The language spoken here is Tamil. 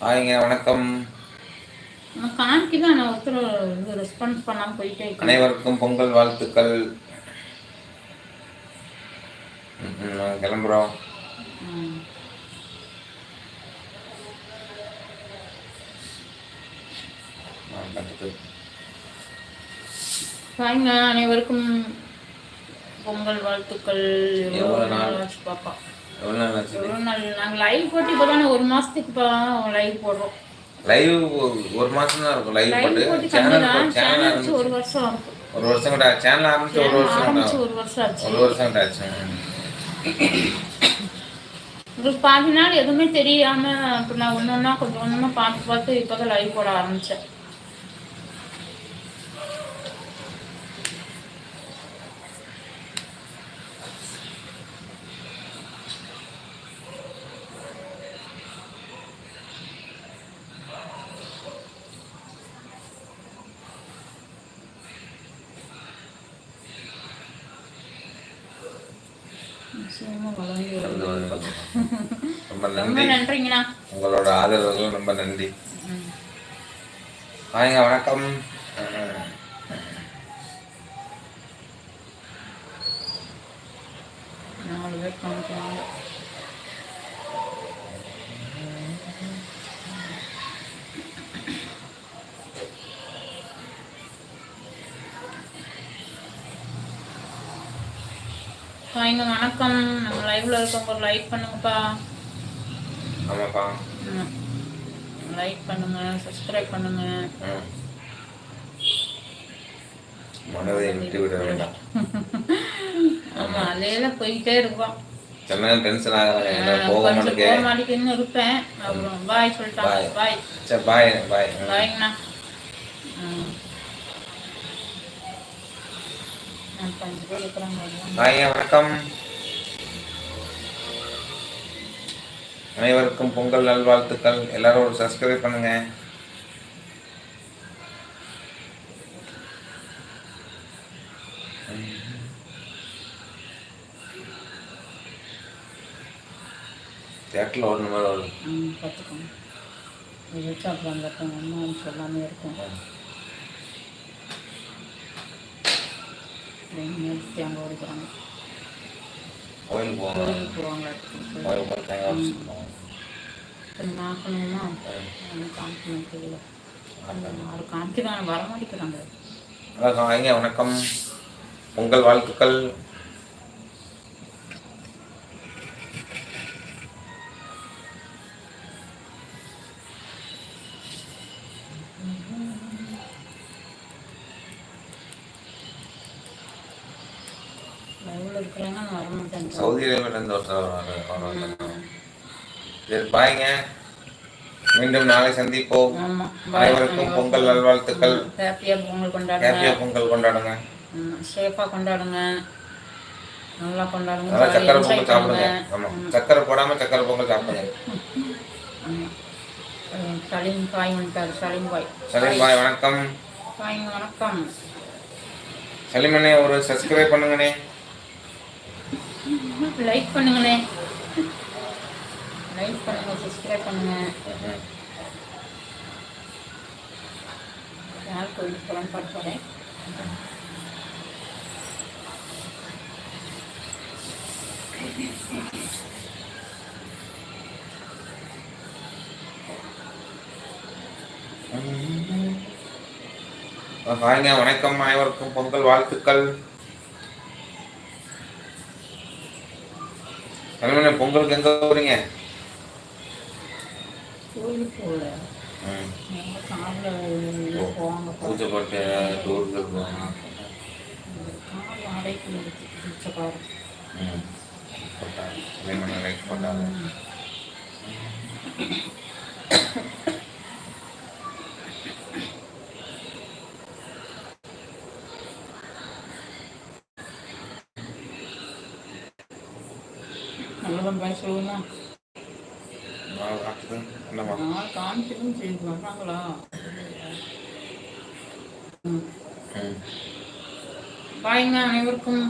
ஹாய்ங்க வணக்கம். அனைவருக்கும் பொங்கல் வாழ்த்துக்கள். கிளம்புறோம். வாங்க அனைவருக்கும் பொங்கல் வாழ்த்துக்கள் எவ்வளோ நாள்? ஆச்சு பாப்பா. எவ்வளோ நாள் ஆச்சு? எவ்வளோ நாள்? நாங்கள் லைவ் போட்டு இப்போ தானே ஒரு மாதத்துக்கு இப்போ லைவ் போடுறோம். லைவ் ஒரு மாசம் தான் இருக்கும் லைவ் போட்டு. சேனல் சேனல் ஒரு வருஷம் ஆகும். ஒரு வருஷம் கூட சேனல் ஆரம்பிச்சு ஒரு வருஷம் ஒரு ஆச்சு. ஒரு வருஷம் கூட ஆச்சு. ம். உங்களுக்கு பாதி நாள் எதுவுமே தெரியாம இப்போ நான் ஒன்று ஒன்றா கொஞ்சம் ஒன்றுமா பார்த்து பார்த்து இப்போ தான் லைவ் போட ஆரம்பித்தேன் ரொம்ப நன்றி. நன்றிங்கண்ணா. உங்களோட ஆதரவுகள் ரொம்ப நன்றி. ஹாய்ங்க வணக்கம். நாலு பேர் வணக்கம். நம்ம லைவ்ல இருக்கவங்க லைக் பண்ணுங்கப்பா. ஆமாப்பா லைக் பண்ணுங்க சப்ஸ்கிரைப் பண்ணுங்க. மனதை விட்டு விட வேண்டாம். ஆமா அதேல போயிட்டே இருக்கோம் சில நேரம் டென்ஷன் என்ன போக கொஞ்சம் மாட்டேங்க. போக மாட்டேங்குன்னு இருப்பேன். அப்புறம் பாய் சொல்லிட்டாங்க. பாய் சரி பாய் பாய் பாய்ங்கண்ணா ஹாய்ங்க வணக்கம். அனைவருக்கும் பொங்கல் நல்வாழ்த்துக்கள். எல்லாரும் ஒரு சப்ஸ்கிரைப் பண்ணுங்க. தேட்டரில் ஓடுன மாதிரி ஓடும் ம் பார்த்துக்கோங்க. இது வச்சு அப்புறம் அந்த அம்மா சொல்லாமே இருக்கும். ஓடிக்கிறாங்க. கோயிலுக்கு போவாங்க போவாங்க கோயில் போய் தேங்காய் ஒன்றும் காமிக்கணும் ஆறு காமிக்கிறாங்க வர மாட்டேங்கிறாங்க வணக்கம். பொங்கல் வாழ்த்துக்கள். சவுதி அரேபியால இருந்து ஒருத்தர். சரி பாய்ங்க. மீண்டும் நாளை சந்திப்போம். ஆமாம் அனைவருக்கும் பொங்கல் நல்வாழ்த்துக்கள். ஹாப்பியாக பொங்கல் கொண்டாடுங்க. ஹாப்பியா பொங்கல் கொண்டாடுங்க. சேஃபாக கொண்டாடுங்க. நல்லா கொண்டாடுங்க. நல்லா சக்கரை பொங்கல் சாப்பிடுங்க பண்ணுங்க. ஆமா சக்கரை போடாம சக்கரை பொங்கல் சாப்பிடுங்க. சலீம் பாய் வந்துட்டார். சலீம் பாய். சலீம் பாய் வணக்கம். பாய்ங்க வணக்கம். சலீமண்ணே ஒரு சப்ஸ்கிரைப் பண்ணுங்கண்ணே. லைக் பண்ணுங்களேன் லைக் பண்ணுங்க சப்ஸ்கிரைப் பண்ணுங்க. யார் கோயிலுக்கு போகலான்னு பார்த்து போகிறேன் ஹாய்ங்க வணக்கம். அனைவருக்கும் பொங்கல் வாழ்த்துக்கள். சலீமண்ணே பொங்கலுக்கு எங்க போவாங்க பூஜை போட்டு டூருக்கு போவாங்க கார் வாடகைக்கு பிடிச்ச கார் ம். போட்டாங்க போட்டாங்க நல்லதான் பாய் சொல்லுமா நான் வர்றாங்களா ம் ம். பாய்ங்க அனைவருக்கும்.